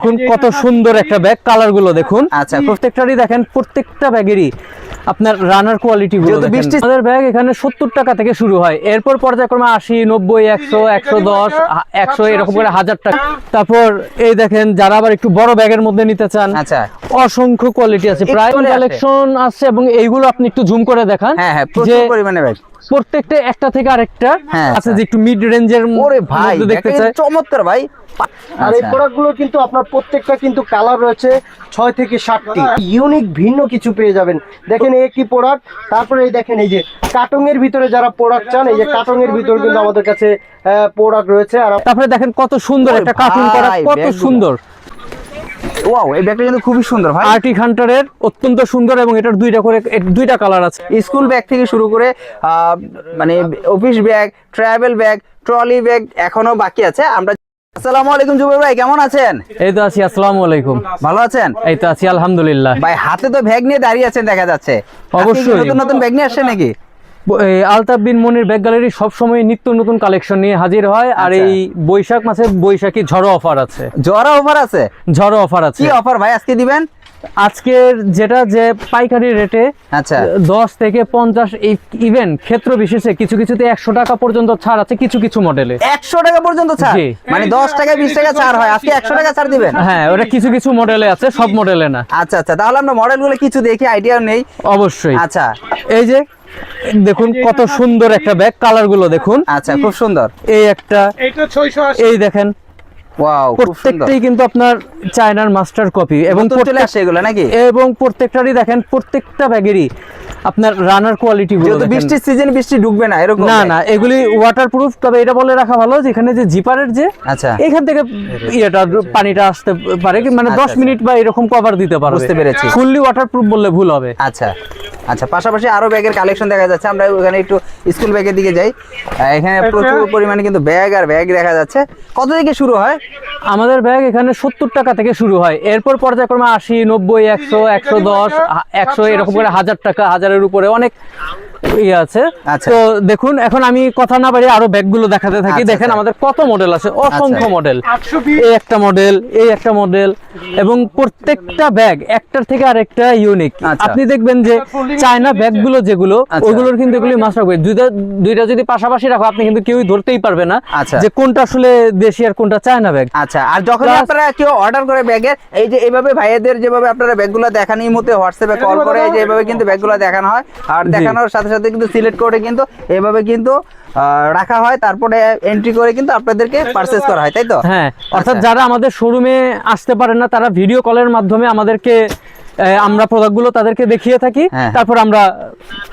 দেখুন কত সুন্দর একটা ব্যাগ কালারগুলো দেখুন। আচ্ছা। প্রত্যেকটারই দেখেন প্রত্যেকটা ব্যাগেরই আপনার রানার কোয়ালিটি গুলো আমাদের ব্যাগ এখানে সত্তর টাকা থেকে শুরু হয়। এরপর পর্যায়ক্রমে আশি নব্বই একশো একশো দশ একশো এরকম করে হাজার টাকা। তারপর এই দেখেন যারা আবার একটু বড় ব্যাগের মধ্যে নিতে চান আচ্ছা। অসংখ্য কোয়ালিটি আছে। প্রায় কালেকশন আছে। এবং এইগুলো আপনি একটু জুম করে দেখান হ্যাঁ হ্যাঁ প্রচুর পরিমাণে ব্যাগ প্রত্যেকটা একটা থেকে আরেকটা হ্যাঁ, আছে আচ্ছা। যে একটু মিড রেঞ্জের ওরে ভাই দেখতে চাই। চমৎকার ভাই। আর এই আচ্ছা। প্রোডাক্টগুলো কিন্তু আপনার প্রত্যেকটা কিন্তু কালার রয়েছে ছয় থেকে সাতটি। ইউনিক ভিন্ন কিছু পেয়ে যাবেন। দেখেন এই কি প্রোডাক্ট তারপরে এই দেখেন এই যে কাটঙের ভিতরে যারা প্রোডাক্ট চান এই যে কাটঙের ভিতরে কিন্তু আমাদের কাছে প্রোডাক্ট রয়েছে। আর তারপরে দেখেন কত সুন্দর একটা কার্টুন করা কত সুন্দর। ওয়াও এই ব্যাগটা কিন্তু খুবই সুন্দর ভাই। আর্টিক হান্টারের অত্যন্ত সুন্দর এবং এটার দুইটা করে দুইটা কালার আছে। স্কুল ব্যাগ থেকে শুরু করে মানে office bag travel bag trolley bag এখনও বাকি আছে। আমরা আসসালামু আলাইকুম জুবের ভাই কেমন আছেন? এই তো আছি আসসালামু আলাইকুম। ভালো আছেন? এই তো আছি আলহামদুলিল্লাহ। ভাই হাতে তো ব্যাগ নিয়ে দাঁড়িয়ে আছেন দেখা যাচ্ছে। অবশ্যই। নতুন নতুন ব্যাগ নিয়ে আসছে নাকি? আলতাফ বিন মনির ব্যাগ গ্যালারি সবসময় নিত্য নতুন কালেকশন নিয়ে হাজির হয়। আর আচ্ছা। এই বৈশাখ মাসে বৈশাখী ঝড়ো অফার আছে। জোয়ারা অফার আছে? ঝড়ো অফার আছে। কি অফার ভাই আজকে দিবেন? আজকের যেটা যে পাইকারি রেটে আচ্ছা। দশ থেকে পঞ্চাশ ইভেন ক্ষেত্র বিশেষে কিছু কিছুতে একশো টাকা পর্যন্ত ছাড় আছে কিছু কিছু মডেলে একশো টাকা পর্যন্ত ছাড়? মানে দশ টাকা বিশ টাকা ছাড় হয়। আজকে একশো টাকা ছাড় দিবেন? হ্যাঁ ওটা কিছু কিছু মডেলে আছে সব মডেলে না। আচ্ছা আচ্ছা। তাহলে আমরা মডেলগুলো কিছু দেখি আইডিয়া নেই। অবশ্যই। আচ্ছা। এই যে দেখুন কত সুন্দর একটা ব্যাগ কালারগুলো দেখুন। আচ্ছা খুব সুন্দর। এই একটা এই দেখেন ওয়াও খুব সুন্দর। প্রত্যেকটাই কিন্তু আপনার চায়নার মাস্টার কপি এবং এবং চলে আসে এগুলো নাকি? এবং প্রত্যেকটারই দেখেন প্রত্যেকটা ব্যাগেরই আপনার রানার কোয়ালিটি গুলো বৃষ্টির সিজন বৃষ্টি ঢুকবে না এরকম না না এগুলি ওয়াটারপ্রুফ তবে এটা বলে রাখা ভালো যে এখানে যে জিপারের যে আচ্ছা। এখান থেকে ইয়েটা পানিটা আসতে পারে কি মানে আচ্ছা, দশ মিনিট বা এরকম কভার দিতে পারবে। বুঝতে পেরেছি। ফুললি ওয়াটারপ্রুফ বললে ভুল হবে। আচ্ছা। আচ্ছা পাশাপাশি আরও ব্যাগের কালেকশন দেখা যাচ্ছে। আমরা ওখানে একটু স্কুল ব্যাগের দিকে যাই। এখানে প্রচুর পরিমাণে কিন্তু ব্যাগ আর ব্যাগ দেখা যাচ্ছে। কত থেকে শুরু হয়? আমাদের ব্যাগ এখানে সত্তর টাকা থেকে শুরু হয়। এরপর পর্যায়ক্রমে আশি নব্বই একশো একশো দশ একশো এরকম করে হাজার টাকা হাজারের উপরে অনেক ইয়ে আছে। আচ্ছা। তো দেখুন এখন আমি কথা না বাড়িয়ে আরও ব্যাগগুলো দেখাতে থাকি। আচ্ছা, দেখেন আচ্ছা। আমাদের কত মডেল আছে অসংখ্য মডেল এই একটা মডেল এই একটা মডেল এবং প্রত্যেকটা ব্যাগ একটার থেকে আরেকটা ইউনিক। আপনি দেখবেন যে চায়না ব্যাগগুলো যেগুলো। ওইগুলোর কিন্তু এগুলি মাস্টার করে দুইটা দুইটা যদি পাশাপাশি রাখো আপনি কিন্তু কেউই ধরতেই পারবে না আচ্ছা। যে কোনটা আসলে দেশি আর কোনটা চায়না ব্যাগ আচ্ছা আর যখন আপনারা কেউ অর্ডার করে ব্যাগের এই যে এইভাবে ভাইয়াদের যেভাবে আপনারা ব্যাগগুলো দেখান এই মধ্যে হোয়াটসঅ্যাপে কল করে এই যে এইভাবে কিন্তু ব্যাগগুলো দেখানো হয়। আর দেখানোর সাথে সাথে কিন্তু সিলেক্ট করে কিন্তু এভাবে কিন্তু আহ, রাখা হয় তারপরে এন্ট্রি করে কিন্তু আপনাদেরকে পারচেজ করা হয় তাই তো হ্যাঁ অর্থাৎ আচ্ছা। যারা আমাদের শোরুমে আসতে পারে না তারা ভিডিও কলের মাধ্যমে আমাদেরকে আমরা প্রোডাক্টগুলো তাদেরকে দেখিয়ে থাকি হ্যাঁ। তারপর আমরা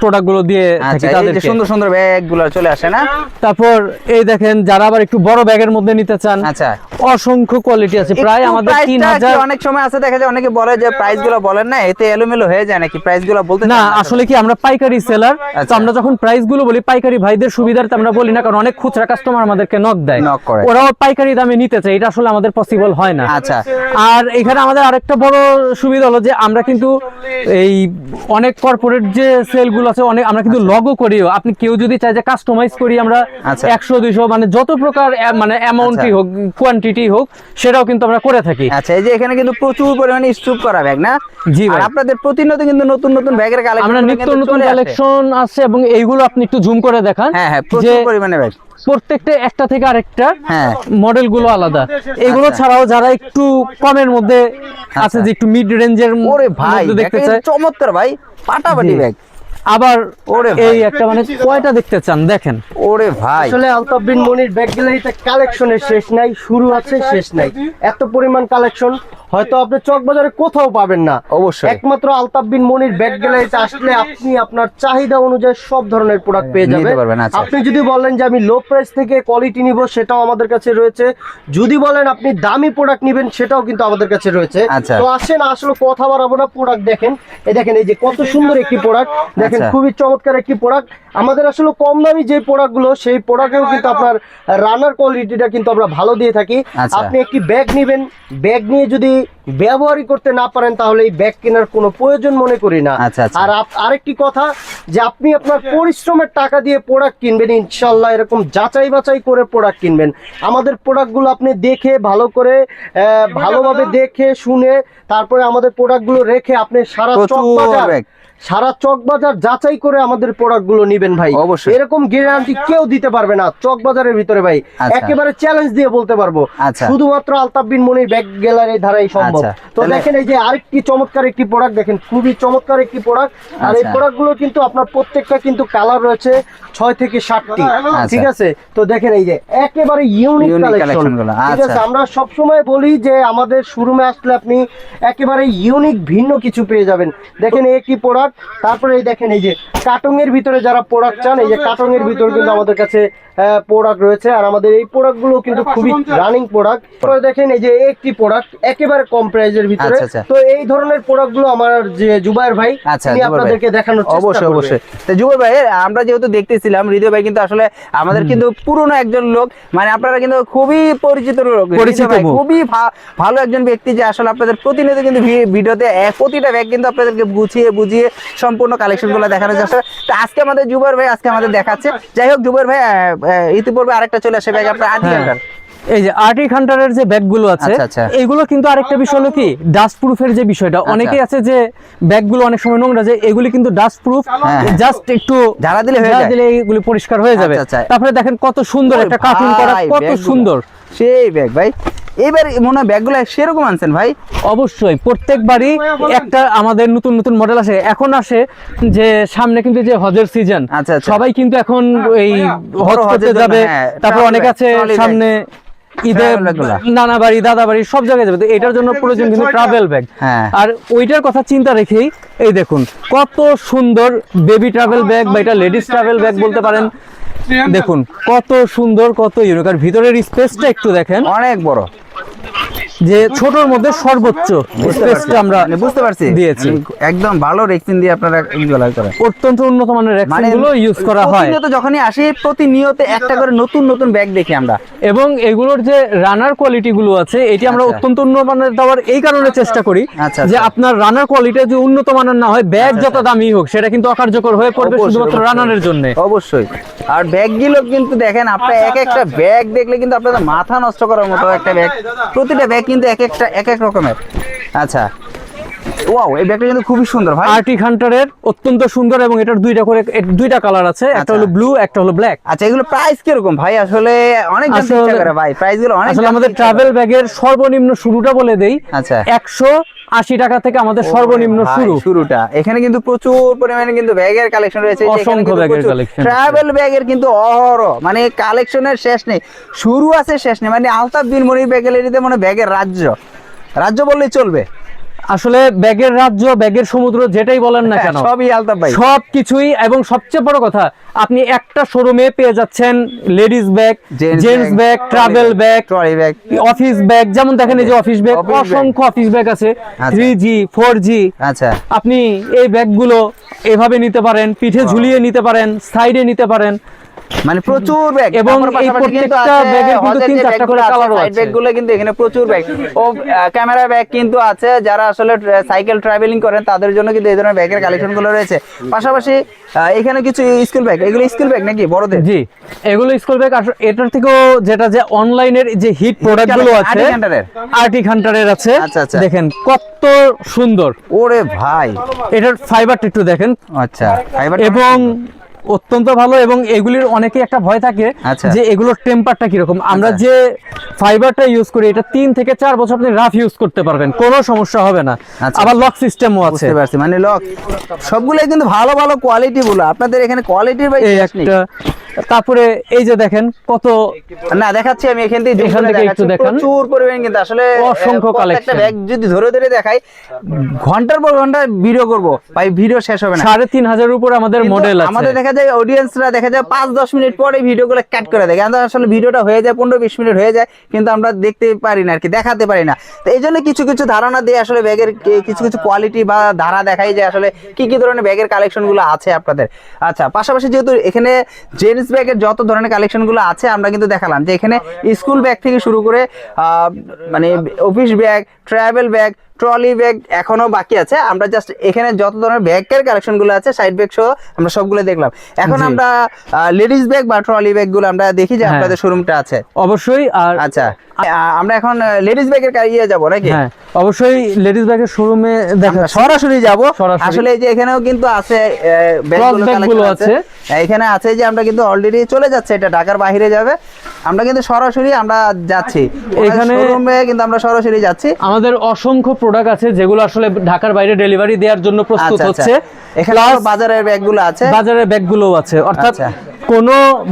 প্রোডাক্টগুলো দিয়ে থাকি আচ্ছা যে তাদেরকে। সুন্দর সুন্দর ব্যাগগুলো চলে আসে না? তারপর এই দেখেন যারা আবার একটু বড় ব্যাগের মধ্যে নিতে চান আচ্ছা। অসংখ্য কোয়ালিটি আছে। প্রায় আমাদের তিন price টা হাজার কি অনেক সময় আছে দেখা যায় অনেকে বলে যে প্রাইসগুলো বলেন না এতে এলোমেলো হয়ে যায় নাকি? প্রাইসগুলো বলতে না আসলে কি আমরা পাইকারি সেলার তো আচ্ছা। আমরা যখন প্রাইসগুলো বলি পাইকারি ভাইদের সুবিধার্থে আমরা বলি না কারণ অনেক খুচরা কাস্টমার আমাদেরকে নক দেয়। Knock করে। ওরাও পাইকারি দামে নিতে চায় এটা আসলে আমাদের পসিবল হয় না। আচ্ছা। আর এখানে আমাদের আরেকটা বড় সুবিধা হলো যে আমরা কিন্তু এই অনেক কর্পোরেট যে সেলগুলো আছে অনেক আমরা কিন্তু লগও করিও আপনি কেউ যদি চায় যে কাস্টমাইজ করি আমরা আচ্ছা। একশো দুইশো মানে যত প্রকার মানে অ্যামাউন্টই আচ্ছা। হোক কোয়ান্টিটি হোক সেটাও কিন্তু আমরা করে থাকি আচ্ছা এই যে এখানে কিন্তু প্রচুর পরিমাণে স্টুপ করা ব্যাগ না জি ভাই। আপনাদের প্রতিনিয়ত কিন্তু নতুন নতুন ব্যাগের কালেকশন আমরা নিত্য নতুন কালেকশন আছে এবং এইগুলো আপনি একটু জুম করে দেখান হ্যাঁ হ্যাঁ প্রচুর পরিমাণে ব্যাগ প্রত্যেকটা একটা থেকে আরেকটা হ্যাঁ। মডেলগুলো আলাদা এগুলো আচ্ছা। ছাড়াও যারা একটু কমের মধ্যে আছে যে একটু মিড রেঞ্জের ওরে ভাই দেখতে চাই চায়। চমৎকার ভাই পাটাপাটি। ব্যাগ আবার ওরে এই একটা মানে কয়টা দেখতে চান? দেখেন। ওরে ভাই। আসলে আলতাফ বিন মনির ব্যাগ গ্যালারিতে কালেকশনের শেষ নাই শুরু আছে শেষ নাই। এত পরিমাণ কালেকশন হয়তো আপনি চক বাজারে কোথাও পাবেন না। অবশ্যই। একমাত্র আলতাফ বিন মনির ব্যাগ গ্যালারিতে আসলে আপনি আপনার চাহিদা অনুযায়ী সব ধরনের প্রোডাক্ট পেয়ে যাবেন। আচ্ছা। আপনি যদি বলেন যে আমি লো প্রাইস থেকে কোয়ালিটি নিব সেটাও আমাদের কাছে রয়েছে। যদি বলেন আপনি দামি প্রোডাক্ট নেবেন সেটাও কিন্তু আমাদের কাছে রয়েছে। আচ্ছা। তো আসেন আসলে কথা বাড়াবো না প্রোডাক্ট দেখেন। এই দেখেন এই যে কত সুন্দর একটি প্রোডাক্ট দেখেন আচ্ছা। খুবই চমৎকার একটি প্রোডাক্ট আমাদের আসলে কম দামি যে প্রোডাক্টগুলো সেই প্রোডাক্টেও কিন্তু আপনার রানার কোয়ালিটিটা কিন্তু আমরা ভালো দিয়ে থাকি আচ্ছা। আপনি একটি ব্যাগ নেবেন ব্যাগ নিয়ে যদি ব্যবহারই করতে না পারেন তাহলে এই ব্যাগ কেনার কোনো প্রয়োজন মনে করি না আচ্ছা, আচ্ছা। আর আরেকটি কথা যে আপনি আপনার পরিশ্রমের টাকা দিয়ে প্রোডাক্ট কিনবেন ইনশাল্লাহ এরকম যাচাই বাছাই করে প্রোডাক্ট কিনবেন আমাদের প্রোডাক্টগুলো আপনি দেখে ভালো করে আহ, ভালোভাবে দেখে শুনে তারপরে আমাদের প্রোডাক্টগুলো রেখে আপনি সারা চক বাজার। সারা চক বাজার যাচাই করে আমাদের প্রোডাক্টগুলো নিবেন ভাই। অবশ্যই। এরকম গ্যারান্টি কেউ দিতে পারবে না চক বাজারের ভিতরে ভাই। আচ্ছা। একেবারে চ্যালেঞ্জ দিয়ে বলতে পারব। আচ্ছা। শুধুমাত্র আলতাফ বিন মনির ব্যাগ গ্যালারির ধারাই সম্ভব। আচ্ছা। তো দেখেন এই যে আরেকটি চমৎকার একটি প্রোডাক্ট দেখেন খুবই চমৎকার একটি প্রোডাক্ট আর এই আচ্ছা। প্রোডাক্টগুলো কিন্তু আপনার প্রত্যেকটা কিন্তু কালার রয়েছে ছয় থেকে সাতটি। ঠিক আছে? তো দেখেন এই যে একেবারে ইউনিক কালেকশনগুলো, ঠিক আছে। আমরা সবসময় বলি যে আমাদের শোরুমে আসলে আপনি একেবারে ইউনিক ভিন্ন কিছু পেয়ে যাবেন। দেখেন এই একটি প্রোডাক্ট তারপরে এই দেখেন এই যে কার্টনের ভিতরে যারা প্রোডাক্ট চান এই যে কার্টনের ভিতর কিন্তু আমাদের কাছে প্রোডাক্ট রয়েছে। আর আমাদের এই প্রোডাক্টগুলো কিন্তু খুবই রানিং প্রোডাক্ট তারপরে দেখেন এই যে একটি প্রোডাক্ট একেবারে কম প্রাইজের ভিতরে। আচ্ছা, আচ্ছা। তো এই ধরনের প্রোডাক্টগুলো আমার যে জুবাইর ভাই আচ্ছা তিনি আপনাদেরকে দেখানোর চেষ্টা অবশ্যই করবে। অবশ্যই। তো জুবাই ভাই আমরা যেহেতু দেখতেছিলাম হৃদয় ভাই কিন্তু আসলে আমাদের কিন্তু পুরনো একজন লোক। মানে আপনারা কিন্তু খুবই পরিচিত লোক। পরিচিত ভাই খুবই ভালো একজন ব্যক্তি যে আসলে আপনাদের প্রতিনিয়ত কিন্তু ভিডিওতে প্রতিটা ব্যাগ কিন্তু আপনাদেরকে বুঝিয়ে বুঝিয়ে সম্পূর্ণ কালেকশনগুলো দেখানোর চেষ্টা। তো আজকে আমাদের জুবাইর ভাই আজকে আমাদের দেখাচ্ছে। যাই হোক জুবাইর ভাই ইতিপূর্বে আরেকটা চলে আসে ব্যাগ আপনার আদি হ্যাঁ। এই যে আর্টি খান্টারের যে ব্যাগগুলো আছে আচ্ছা, আচ্ছা। এগুলো কিন্তু আরেকটা বিষয় হলো কি ডাস্ট প্রুফের যে বিষয়টা আচ্ছা। অনেকেই আছে যে ব্যাগগুলো অনেক সময় নোংরা যায় এগুলি কিন্তু ডাস্ট প্রুফ হ্যাঁ। জাস্ট একটু ঝাড়া দিলে হয়ে। দিলে এগুলি পরিষ্কার হয়ে যাবে। তারপরে দেখেন কত সুন্দর একটা কার্টুন করা কত সুন্দর সেই ব্যাগ ভাই এবার মনে হয় ব্যাগগুলো সেরকম আনছেন ভাই? অবশ্যই প্রত্যেকবারই একটা আমাদের নতুন নতুন মডেল আসে। এখন আসে যে সামনে কিন্তু যে হজের সিজন আচ্ছা, আচ্ছা। সবাই কিন্তু এখন এই হজ করতে যাবে। হ্যাঁ, তারপর অনেক আছে সামনে ঈদে নানা বাড়ি দাদা বাড়ি সব জায়গায় যাবে। তো এটার জন্য প্রয়োজন কিন্তু ট্রাভেল ব্যাগ হ্যাঁ। আর ওইটার কথা চিন্তা রেখেই এই দেখুন কত সুন্দর বেবি ট্রাভেল ব্যাগ বা এটা লেডিস ট্রাভেল ব্যাগ বলতে পারেন। দেখুন। কত সুন্দর কত ইউনিক আর ভিতরের স্পেসটা একটু দেখেন। অনেক বড়। যে ছোটর মধ্যে সর্বোচ্চ স্পেসটা আমরা মানে বুঝতে পারছি। দিয়েছি। মানে একদম ভালো রেক্সিন দিয়ে আপনারা এগুলো করেন। অত্যন্ত উন্নত মানের র্যাকসিনগুলো ইউজ করা হয়। প্রতিনিয়ত যখনই আসি প্রতিনিয়ত একটা করে নতুন নতুন ব্যাগ দেখি আমরা। এবং এগুলোর যে রানার কোয়ালিটি গুলো আছে এটি আমরা আচ্ছা। অত্যন্ত উন্নত মানের দেওয়ার এই কারণে চেষ্টা করি আচ্ছা, যে আচ্ছা। আপনার রানার কোয়ালিটি যদি উন্নত মানের না হয় ব্যাগ যত দামি হোক সেটা কিন্তু অকার্যকর হয়ে পড়বে শুধুমাত্র রানারের জন্য। অবশ্যই। আর ব্যাগগুলো কিন্তু দেখেন আপনার এক একটা ব্যাগ দেখলে কিন্তু আপনাদের মাথা নষ্ট করার মতো একটা ব্যাগ। প্রতিটা ব্যাগ কিন্তু এক একটা এক এক রকমের। আচ্ছা। ওয়াও এই ব্যাগটা কিন্তু খুবই সুন্দর ভাই। আর্টিক হান্টারের অত্যন্ত সুন্দর এবং এটার দুইটা করে দুইটা কালার আছে। একটা আচ্ছা। হলো ব্লু একটা হলো ব্ল্যাক আচ্ছা এগুলো প্রাইস কীরকম ভাই? আসলে অনেক জানতে ইচ্ছা করে ভাই। প্রাইসগুলো অনেক আসলে আমাদের ট্রাভেল ব্যাগের সর্বনিম্ন শুরুটা বলে দেই। আচ্ছা। একশো আশি টাকা থেকে আমাদের সর্বনিম্ন শুরু। শুরুটা। এখানে কিন্তু প্রচুর পরিমাণে কিন্তু ব্যাগের কালেকশন রয়েছে অসংখ্য ব্যাগের কালেকশন ট্রাভেল ব্যাগের কিন্তু অহরহ মানে কালেকশনের শেষ নেই শুরু আছে শেষ নেই মানে আলতাফ বিন মনির ব্যাগের মানে ব্যাগের রাজ্য। রাজ্য বললেই চলবে। আসলে ব্যাগের রাজ্য ব্যাগের সমুদ্র যেটাই বলেন না কেন সবই আলতাফ ভাই সব কিছুই এবং সবচেয়ে বড় কথা আপনি একটা শোরুমে পেয়ে যাচ্ছেন ladies bag gents bag travel bag trolley bag. Office bag যেমন দেখেন এই যে অফিস ব্যাগ অসংখ্য অফিস ব্যাগ আছে আচ্ছা। থ্রি জি ফোর জি আচ্ছা। আপনি এই ব্যাগগুলো এভাবে নিতে পারেন পিঠে ঝুলিয়ে নিতে পারেন সাইডে নিতে পারেন মানে প্রচুর ব্যাগ এবং এই প্রত্যেকটা ব্যাগের কিন্তু তিন চারটা করে কালারও আছে। ব্যাগগুলো কিন্তু এখানে প্রচুর ব্যাগ ও ক্যামেরা ব্যাগ কিন্তু আছে যারা আসলে সাইকেল ট্রাভেলিং করেন তাদের জন্য কিন্তু এই ধরনের ব্যাগের কালেকশনগুলো রয়েছে। পাশাপাশি এখানে কিছু স্কুল ব্যাগ এগুলো স্কুল ব্যাগ নাকি বড়দের? জি এগুলো স্কুল ব্যাগ আসলে এটার থেকেও যেটা যে অনলাইনের যে হিট প্রোডাক্টগুলো আছে Hunter-এর? হান্টারের আছে। আচ্ছা, আচ্ছা। দেখেন কত সুন্দর। ওরে ভাই। এটার ফাইবারটা একটু দেখেন। আচ্ছা ফাইবার এবং অত্যন্ত ভালো এবং এগুলির অনেকে একটা ভয় থাকে আচ্ছা। যে এগুলোর টেম্পারটা কীরকম আমরা আচ্ছা। যে ফাইবারটা ইউজ করি এটা তিন থেকে চার বছর আপনি রাফ ইউজ করতে পারবেন কোনো সমস্যা হবে না আচ্ছা। আবার লক সিস্টেমও আছে বুঝতে পারছি মানে লক সবগুলাই কিন্তু ভালো ভালো কোয়ালিটি গুলো আপনাদের এখানে কোয়ালিটির ভাই। একটা তারপরে এই যে দেখেন কত না দেখাচ্ছি আমি এখান থেকে zoom এখান থেকে একটু। দেখান। প্রচুর পরিমাণ কিন্তু আসলে অসংখ্য collection। ব্যাগ যদি ধরে ধরে দেখাই ঘণ্টার পর ঘণ্টা ভিডিও করব ভাই ভিডিও শেষ হবে না সাড়ে তিন হাজারের উপর আমাদের মডেল আছে আমাদের দেখা যায় অডিয়েন্সরা দেখা যায় পাঁচ দশ মিনিট পরে ভিডিওগুলো কাট করে দেয় কিন্তু আসলে ভিডিওটা হয়ে যায় পনেরো বিশ মিনিট হয়ে যায় কিন্তু আমরা দেখতে পারি না আর কি দেখাতে পারি না তো এই জন্য কিছু কিছু ধারণা দিয়ে আসলে ব্যাগের কিছু কিছু কোয়ালিটি বা ধারা দেখাই যায় আসলে কি কি ধরনের ব্যাগের কালেকশনগুলো আছে আপনাদের আচ্ছা পাশাপাশি যেহেতু এখানে জেন্টস ব্যাগের যত ধরনের কালেকশনগুলো আছে, আমরা কিন্তু দেখালাম যে এখানে স্কুল ব্যাগ থেকে শুরু করে মানে office bag travel bag trolley bag এখনও বাকি আছে। আমরা জাস্ট এখানে যত ধরনের ব্যাগের কালেকশনগুলো আছে সাইড ব্যাগ সহ আমরা সবগুলো দেখলাম। এখন আমরা লেডিস ব্যাগ বা ট্রলি ব্যাগগুলো আমরা দেখি যে হ্যাঁ। আপনাদের শোরুমটা আছে। অবশ্যই আর আচ্ছা। আমরা এখন লেডিস ব্যাগের ইয়ে যাব নাকি? হ্যাঁ অবশ্যই লেডিস ব্যাগের শোরুমে দেখা সরাসরি যাব। আসলে এই যে এখানেও কিন্তু আছে ব্যাগগুলো আছে। এখানে আছে যে আমরা কিন্তু অলরেডি চলে যাচ্ছে এটা ঢাকার বাইরে যাবে। আমরা কিন্তু সরাসরি আমরা যাচ্ছি। এখানে- শোরুমে কিন্তু আমরা সরাসরি যাচ্ছি। আমাদের অসংখ্য প্রোডাক্ট আছে যেগুলো আসলে ঢাকার বাইরে ডেলিভারি দেওয়ার জন্য প্রস্তুত আচ্ছা, আচ্ছা। হচ্ছে। এখানে বাজারের ব্যাগগুলো আছে। বাজারের ব্যাগগুলোও আছে। অর্থাৎ আচ্ছা। কোন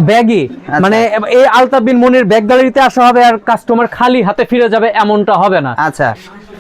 ব্যাগই মানে এই আলতাবিন মনির ব্যাগ গ্যালারিতে আসা হবে আর কাস্টমার খালি হাতে ফিরে যাবে এমনটা হবে না। আচ্ছা।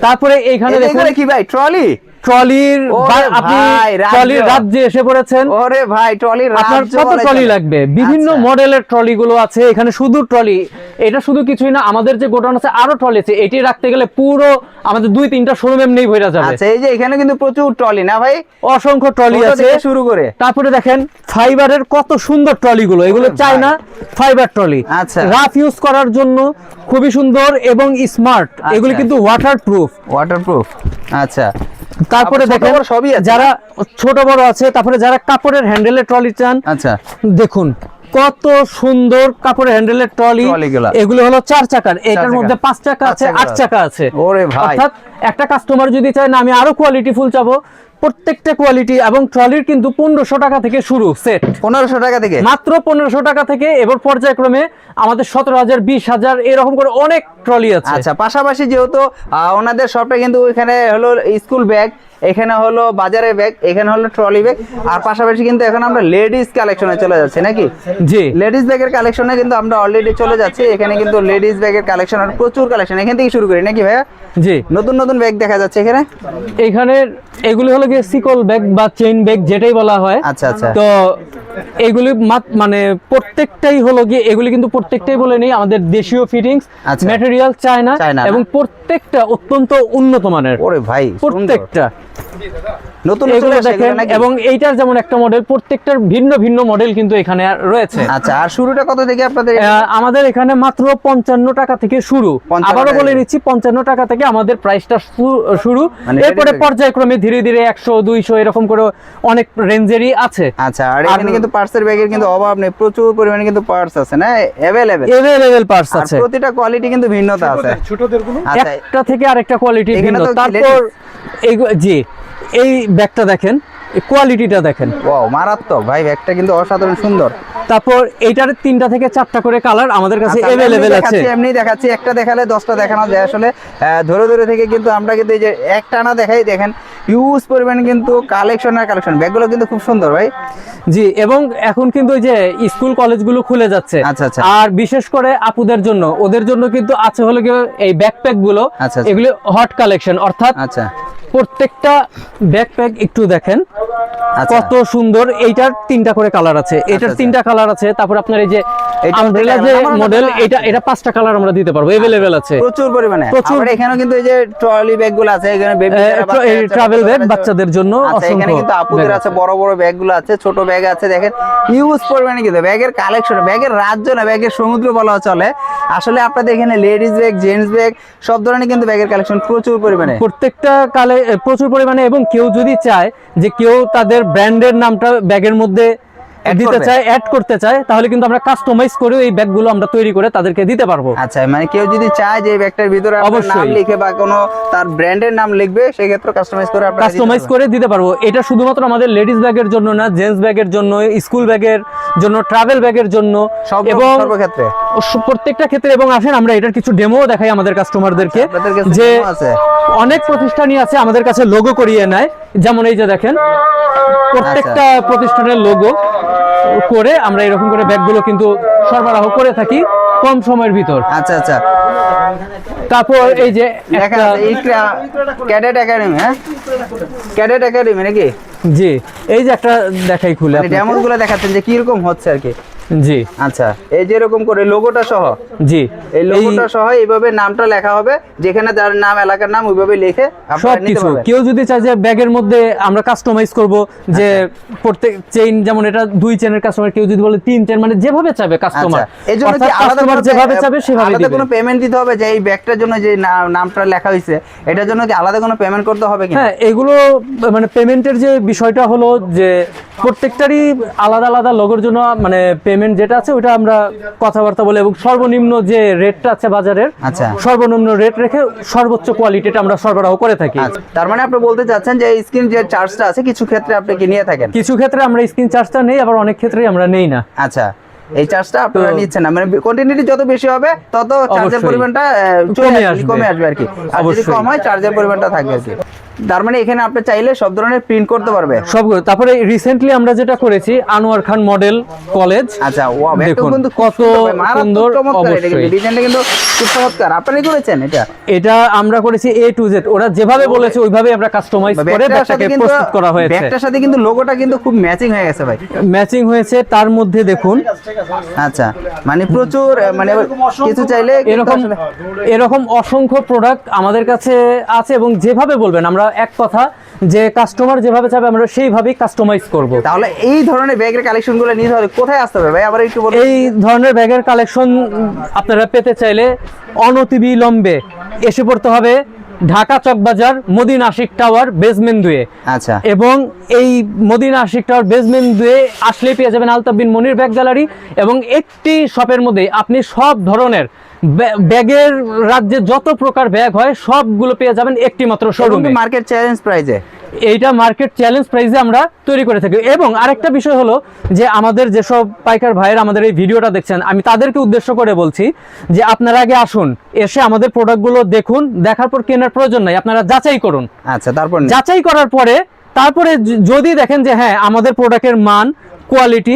তারপরে এইখানে দেখুন কি ভাই ট্রলি ট্রলির ওরে বা- আপনি ভাই, রাজ্য। ট্রলির রাজ্যে এসে পড়েছেন। ওরে ভাই ট্রলি আপনার কত ট্রলি লাগবে? বিভিন্ন মডেলের ট্রলি গুলো আছে এখানে শুধু ট্রলি। এটা শুধু কিছুই না আমাদের যে গোডাউন আছে আরও ট্রলি আছে। এটি রাখতে গেলে পুরো আমাদের দুই তিনটা শোরুম এমনিই ভরে যাবে। আচ্ছা এই যে এখানে কিন্তু প্রচুর ট্রলি না ভাই? অসংখ্য ট্রলি আছে। শুরু করে। তারপরে দেখেন ফাইবারের কত সুন্দর ট্রলি গুলো এগুলো চাই না ফাইবার ট্রলি। আচ্ছা। রাফ ইউজ করার জন্য খুবই সুন্দর এবং স্মার্ট। এগুলি আচ্ছা। কিন্তু ওয়াটার প্রুফ ওয়াটারপ্রুফ আচ্ছা। তারপরে দেখেন সবই যারা ছোট বড় আছে তারপরে যারা কাপড়ের হ্যান্ডেলের ট্রলি চান আচ্ছা। দেখুন কত সুন্দর কাপড়ের হ্যান্ডেলের ট্রলি এগুলো হলো চার চাকার। এটার মধ্যে পাঁচ চাকা আছে আট চাকা আছে। ওরে ভাই। অর্থাৎ একটা কাস্টমার যদি চায় না আমি আরও কোয়ালিটি ফুল চাবো। প্রত্যেকটা কোয়ালিটি এবং ট্রলির কিন্তু পনেরোশো টাকা থেকে শুরু সেট পনেরোশো টাকা থেকে? মাত্র পনেরোশো টাকা থেকে এবার পর্যায়ক্রমে আমাদের সতেরো হাজার বিশ হাজার এরকম করে অনেক ট্রলি আছে। আচ্ছা পাশাপাশি যেহেতু ওনাদের শপে কিন্তু এখানে হলো স্কুল ব্যাগ এখানে হলো বাজারের ব্যাগ এখানে হলো ট্রলি ব্যাগ আর পাশাপাশি কিন্তু এখন আমরা লেডিস কালেকশনে চলে যাচ্ছি নাকি? জি। লেডিস ব্যাগের কালেকশনে কিন্তু আমরা অলরেডি চলে যাচ্ছি এখানে কিন্তু লেডিস ব্যাগের কালেকশন আর প্রচুর কালেকশন এখান থেকে শুরু করি নাকি ভাইয়া? জি। নতুন নতুন ব্যাগ দেখা যাচ্ছে এখানে? এখানে এগুলি হলো গিয়ে সিকল ব্যাগ বা চেইন ব্যাগ যেটাই বলা হয়। আচ্ছা আচ্ছা। তো এগুলি মানে প্রত্যেকটাই হলো গিয়ে এগুলি কিন্তু প্রত্যেকটাই বলে নেই আমাদের দেশীয় ফিটিংস আচ্ছা। ম্যাটেরিয়াল চায়না চায়না এবং প্রত্যেকটা অত্যন্ত উন্নত মানের। ওরে ভাই প্রত্যেকটা। নতুন এগুলো দেখেন এবং এইটার যেমন একটা মডেল প্রত্যেকটার ভিন্ন ভিন্ন মডেল কিন্তু এখানে রয়েছে। আচ্ছা আর শুরুটা কত থেকে আপনাদের আমাদের এখানে মাত্র পঞ্চান্ন টাকা থেকে শুরু। 55 আবারও বলে। নিচ্ছি পঞ্চান্ন টাকা থেকে আমাদের প্রাইসটা শুরু। মানে এরপরে পর্যায়ক্রমে ধীরে ধীরে একশো দুইশো এরকম করে অনেক রেঞ্জেরই আছে। আচ্ছা আর এখানে কিন্তু পার্টসের ব্যাগের কিন্তু অভাব নেই। প্রচুর পরিমাণে কিন্তু পার্স আছে না? अवेलेबल এভেলেবেল পার্টস আছে। প্রতিটা কোয়ালিটি কিন্তু ভিন্নতা আছে। ছোটদেরগুলো একটা থেকে আরেকটা কোয়ালিটি এখানে ভিন্ন। তারপর এই জি এই ব্যাগটা দেখেন। কোয়ালিটিটা দেখেন। ওয়াও মারাত্মক। ভাই ব্যাগটা কিন্তু অসাধারণ সুন্দর। তারপর এইটার তিনটা থেকে চারটা করে কালার আমাদের কাছে আচ্ছা, এভেলেবেল এমনি আছে। এমনি দেখাচ্ছি। একটা দেখালে দশটা দেখানো যায়। আসলে ধরে ধরে থেকে কিন্তু আমরা কিন্তু এই যে একটা না দেখাই দেখেন হিউজ পরিমাণে কিন্তু কালেকশন আর কালেকশন ব্যাগগুলো কিন্তু খুব সুন্দর ভাই। জি এবং এখন কিন্তু ওই যে স্কুল কলেজগুলো খুলে যাচ্ছে। আচ্ছা, আচ্ছা। আর বিশেষ করে আপুদের জন্য ওদের জন্য কিন্তু আছে হলো কি এই ব্যাকপ্যাকগুলো। আচ্ছা, আচ্ছা। এগুলো হট কালেকশন অর্থাৎ আচ্ছা। প্রত্যেকটা ব্যাকপ্যাক একটু দেখেন। আচ্ছা। কত সুন্দর এইটার তিনটা করে কালার আছে। এটার আচ্ছা। তিনটা কালার আছে তারপর আপনার এই যে আমব্রেলা যে মডেল এটা এটা পাঁচটা কালার আমরা দিতে পারব এভেলেবেল আছে। প্রচুর পরিমাণে। প্রচুর- এখানেও কিন্তু এই যে ট্রলি ব্যাগগুলো আছে এখানে বেবি ট্রাভেল ব্যাগ বাচ্চাদের জন্য আচ্ছা এখানে কিন্তু আপুদের আছে বড় বড় ব্যাগগুলো আছে ছোট ব্যাগ আছে দেখেন পরিমাণে কিন্তু ব্যাগের কালেকশন ব্যাগের রাজ্য না ব্যাগের সমুদ্র বলা চলে। আসলে আপনাদের এখানে লেডিস ব্যাগ জেন্টস ব্যাগ সব ধরনের কিন্তু ব্যাগের কালেকশন প্রচুর পরিমাণে। প্রত্যেকটা কালে প্রচুর পরিমাণে এবং কেউ যদি চায় যে কেউ তাদের ব্র্যান্ডের নামটা ব্যাগের মধ্যে দিতে। চায় অ্যাড করতে চায় তাহলে কিন্তু আমরা কাস্টমাইজ করেও এই ব্যাগগুলো আমরা তৈরি করে তাদেরকে দিতে পারব। আচ্ছা মানে কেউ যদি চায় যে ব্যাগটার ভিতরে নাম অবশ্যই। লিখে বা কোনো তার ব্র্যান্ডের নাম লিখবে সেক্ষেত্রে কাস্টমাইজ করে দিতে কাস্টমাইজ করে দিতে পারব। এটা শুধুমাত্র আমাদের লেডিস ব্যাগের জন্য না জেন্টস ব্যাগের জন্য স্কুল ব্যাগের জন্য ট্রাভেল ব্যাগের জন্য সব এবং সর্বক্ষেত্রে। প্রত্যেকটা ক্ষেত্রে এবং আসেন আমরা এটার কিছু ডেমো দেখাই আমাদের কাস্টমারদেরকে যে অনেক প্রতিষ্ঠানই আছে আমাদের কাছে লোগো করিয়ে নেয়। যেমন এই যে দেখেন প্রত্যেকটা প্রতিষ্ঠানের লোগো করে আমরা এরকম করে ব্যাগগুলো কিন্তু সরবরাহ করে থাকি কম সময়ের ভিতর। আচ্ছা আচ্ছা। তারপর এই যে একটা ক্যাডেট একাডেমি হ্যাঁ? ক্যাডেট একাডেমি নাকি? জি এই যে একটা দেখাই খুলে মানে। ডেমনগুলো দেখাচ্ছেন যে কীরকম হচ্ছে আর কি। জি। আচ্ছা এই যে এরকম করে লোগোটা সহ? জি। এই লোগোটা সহ এইভাবে নামটা লেখা হবে যেখানে যার নাম এলাকার নাম ওইভাবে লিখে সব কিছু কেউ যদি চায় যে ব্যাগের মধ্যে আমরা কাস্টমাইজ করব যে আচ্ছা। প্রত্যেক চেইন যেমন এটা দুই চেনের কাস্টমার কেউ যদি বলে তিন চেন মানে যেভাবে চাবে কাস্টমার আচ্ছা এই জন্য কি আলাদা যেভাবে চাবে সেভাবে দিবে। কোনো পেমেন্ট দিতে হবে যে এই ব্যাগটার জন্য যে নামটা লেখা হয়েছে এটার জন্য কি আলাদা কোনো পেমেন্ট করতে হবে কি হ্যাঁ এগুলো মানে পেমেন্টের যে বিষয়টা হলো যে প্রত্যেকটারই আলাদা আলাদা লোগোর জন্য মানে পেমেন্ট যেটা আছে ওটা আমরা কথাবার্তা বলে এবং সর্বনিম্ন যে রেটটা আছে বাজারের আচ্ছা। সর্বনিম্ন রেট রেখে সর্বোচ্চ কোয়ালিটিটা আমরা সরবরাহ করে থাকি। আচ্ছা, তার মানে আপনি বলতে চাচ্ছেন যে স্ক্রিন যে চার্জটা আছে কিছু ক্ষেত্রে আপনি কি নিয়ে থাকেন? কিছু ক্ষেত্রে আমরা স্ক্রিন চার্জটা নেই আবার অনেক ক্ষেত্রে আমরা নেই না। আচ্ছা। এই চার্জটা আপনারা নিচ্ছেন না। মানে কন্টিনিউটি যত বেশি হবে তত চার্জের পরিমাণটা কমে আসবে। আর কি। আর যদি। কম হয় চার্জের পরিমাণটা থাকবে আর কি। তার মানে এখানে আপনি চাইলে সব ধরনের প্রিন্ট করতে পারবে। সব তারপরে রিসেন্টলি আমরা যেটা করেছি আনোয়ার খান মডেল কলেজ আচ্ছা দেখুন, কিন্তু কত সুন্দর ভাই, মারাত্মক সুন্দর, চমৎকার এটা কিন্তু অবশ্যই। ডিজাইনটা কিন্তু খুব চমৎকার। আপনারাই করেছেন এটা? এটা আমরা করেছি এ টু জেড ওরা যেভাবে বলেছে ওইভাবে আমরা কাস্টমাইজ করে ব্যাগটাকে প্রস্তুত করা হয়েছে। ব্যাগটার সাথে কিন্তু লোগোটা কিন্তু খুব ম্যাচিং হয়ে গেছে ভাই। ম্যাচিং হয়েছে তার মধ্যে দেখুন। আচ্ছা মানে প্রচুর মানে কিছু চাইলে এরকম এরকম অসংখ্য প্রোডাক্ট আমাদের কাছে আছে এবং যেভাবে বলবেন আমরা এক কথা যে কাস্টমার যেভাবে চাবে আমরা সেইভাবেই কাস্টমাইজ করব। তাহলে এই ধরনের ব্যাগের কালেকশনগুলো নিতে হলে কোথায় আসতে হবে? ভাই আবার একটু বলুন। এই ধরনের ব্যাগের কালেকশন আপনারা পেতে চাইলে অনতিবিলম্বে এসে পড়তে হবে ঢাকা চকবাজার মদিন আশিক টাওয়ার বেসমেন্ট দুয়ে। আচ্ছা। এবং এই মদিনা আশিক টাওয়ার বেসমেন্ট দুয়ে আসলেই পেয়ে যাবেন আলতাফ বিন মনির ব্যাগ গ্যালারি এবং একটি শপের মধ্যে আপনি সব ধরনের ব্যাগের রাজ্যে যত প্রকার ব্যাগ হয় সবগুলো পেয়ে যাবেন একটি মাত্র শোরুমে মার্কেট চ্যালেঞ্জ প্রাইজে এইটা মার্কেট চ্যালেঞ্জ প্রাইসে আমরা তৈরি করে থাকি। এবং আরেকটা বিষয় হলো যে আমাদের যেসব পাইকার ভাইয়ের আমাদের এই ভিডিওটা দেখছেন আমি তাদেরকে উদ্দেশ্য করে বলছি যে আপনারা আগে আসুন এসে আমাদের প্রোডাক্টগুলো দেখুন দেখার পর কেনার প্রয়োজন নাই আপনারা যাচাই করুন। আচ্ছা তারপর যাচাই করার পরে তারপরে যদি দেখেন যে হ্যাঁ আমাদের প্রোডাক্টের মান কোয়ালিটি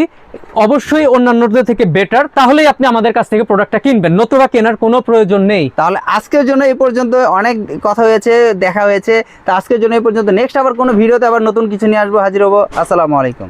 অবশ্যই অন্যান্যদের থেকে বেটার তাহলেই আপনি আমাদের কাছ থেকে প্রোডাক্টটা কিনবেন। নতুবা কেনার কোনো প্রয়োজন নেই। তাহলে আজকের জন্য এই পর্যন্ত। অনেক কথা হয়েছে, দেখা হয়েছে। তা আজকের জন্য এই পর্যন্ত। নেক্সট আবার কোনো ভিডিওতে আবার নতুন কিছু নিয়ে আসব, হাজির হব। আসসালামু আলাইকুম।